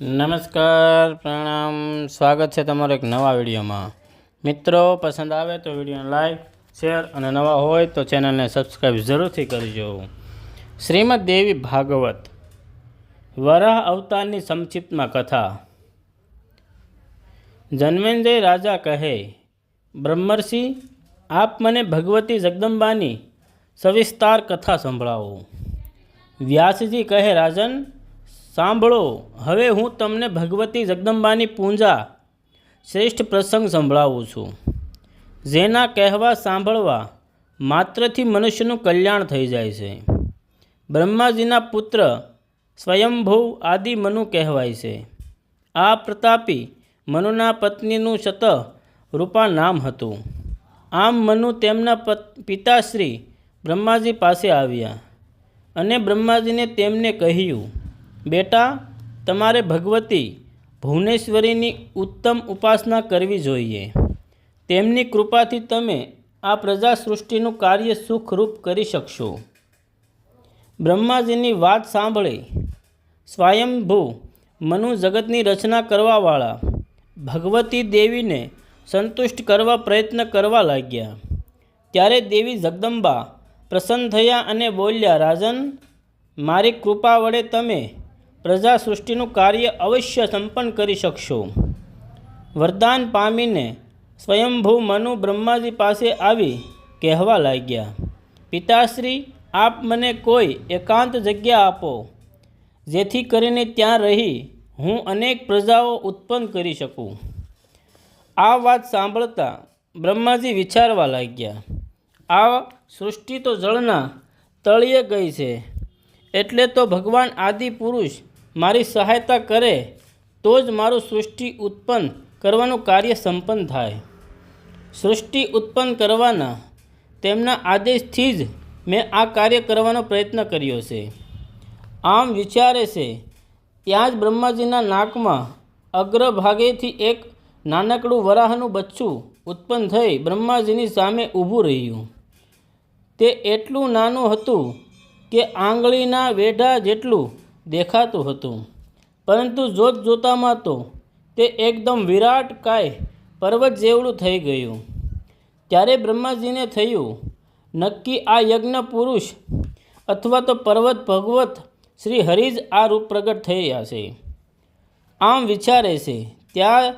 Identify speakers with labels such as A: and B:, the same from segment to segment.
A: નમસ્કાર, પ્રણામ. સ્વાગત છે તમારો એક નવા વિડીયોમાં. મિત્રો, પસંદ આવે તો વિડીયોને લાઈક, શેર અને નવા હોય તો ચેનલને સબસ્ક્રાઈબ જરૂરથી કરજો. શ્રીમદ દેવી ભાગવત, વરાહ અવતારની સંક્ષિપ્તમાં કથા. જન્મેન્દ્રય રાજા કહે, બ્રહ્મર્ષિ, આપ મને ભગવતી જગદંબાની સવિસ્તાર કથા સંભળાવો. વ્યાસજી કહે, રાજન સાંભળો, હવે હું તમને ભગવતી જગદંબાની પૂજા શ્રેષ્ઠ પ્રસંગ સંભળાવું છું. જેના કહેવા સાંભળવા માત્રથી મનુષ્યનું કલ્યાણ થઈ જાય છે. બ્રહ્માજીના પુત્ર સ્વયંભૂ આદિ મનુ કહેવાય છે. આ પ્રતાપી મનુના પત્નીનું શત રૂપા નામ હતું. આમ મનુ તેમના પત, પિતાશ્રી બ્રહ્માજી પાસે આવ્યા અને બ્રહ્માજીને તેમને કહ્યું બેટા, તમારે ભગવતી ભુવનેશ્વરીની ઉત્તમ ઉપાસના કરવી જોઈએ. તેમની કૃપાથી તમે આ પ્રજા સૃષ્ટિનું કાર્ય સુખરૂપ કરી શકશો. બ્રહ્માજીની વાત સાંભળી સ્વયંભૂ મનુ જગતની રચના કરવાવાળા ભગવતી દેવીને સંતુષ્ટ કરવા પ્રયત્ન કરવા લાગ્યા. ત્યારે દેવી જગદંબા પ્રસન્ન થયા અને બોલ્યા, રાજન, મારી કૃપા વડે તમે પ્રજા સૃષ્ટિનું કાર્ય અવશ્ય સંપન્ન કરી શકશો. વરદાન પામીને સ્વયંભૂ મનુ બ્રહ્માજી પાસે આવી કહેવા લાગ્યા, પિતાશ્રી, આપ મને કોઈ એકાંત જગ્યા આપો, જેથી કરીને ત્યાં રહી હું અનેક પ્રજાઓ ઉત્પન્ન કરી શકું. આ વાત સાંભળતા બ્રહ્માજી વિચારવા લાગ્યા, આ સૃષ્ટિ તો જળના તળિયે ગઈ છે, એટલે તો ભગવાન આદિ પુરુષ મારી સહાયતા કરે, તો જ મારું સૃષ્ટિ ઉત્પન્ન કરવાનું કાર્ય સંપન્ન થાય. સૃષ્ટિ ઉત્પન્ન કરવાના તેમના આદેશથી જ મેં આ કાર્ય કરવાનો પ્રયત્ન કર્યો છે. આમ વિચારે છે, ત્યાં જ બ્રહ્માજીના નાકમાં અગ્રભાગેથી એક નાનકડું વરાહનું બચ્ચું ઉત્પન્ન થઈ બ્રહ્માજીની સામે ઊભું રહ્યું. તે એટલું નાનું હતું કે આંગળીના વેઢા જેટલું દેખાતું હતું. પરંતુ જોત જોતામાં તો તે એકદમ વિરાટ કાય પર્વત જેવડું થઈ ગયું. ત્યારે બ્રહ્માજીને થયું, નક્કી આ યજ્ઞ પુરુષ અથવા તો પર્વત ભગવત શ્રી હરિ જ આ રૂપ પ્રગટ થયા છે. આમ વિચારે છે, ત્યાં,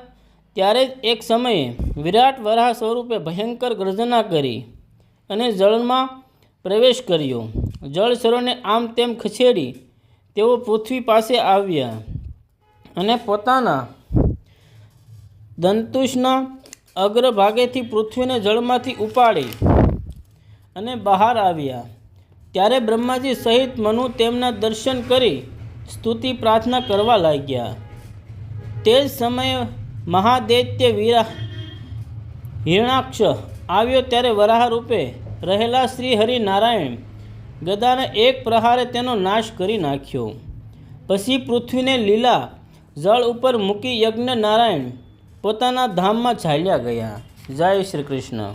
A: ત્યારે જ એક સમયે વિરાટ વરાહ સ્વરૂપે ભયંકર ગર્જના કરી અને જળમાં પ્રવેશ કર્યો. જળ સરોને આમ તેમ ખસેડી તેઓ પૃથ્વી પાસે આવ્યા અને પોતાના દંતુષના અગ્રભાગેથી પૃથ્વીને જળમાંથી ઉપાડી અને બહાર આવ્યા. ત્યારે બ્રહ્માજી સહિત મનુ તેમના દર્શન કરી સ્તુતિ પ્રાર્થના કરવા લાગ્યા. તે જ સમયે મહાદૈત્ય વીરા હિરણાક્ષ આવ્યો ત્યારે વરાહ રૂપે રહેલા શ્રી હરિનારાયણ ગદાને એક પ્રહારે તેનો નાશ કરી નાખ્યો. પછી પૃથ્વીને લીલા જળ ઉપર મૂકી યજ્ઞ નારાયણ પોતાના ધામમાં ચાલ્યા ગયા. જય શ્રી કૃષ્ણ.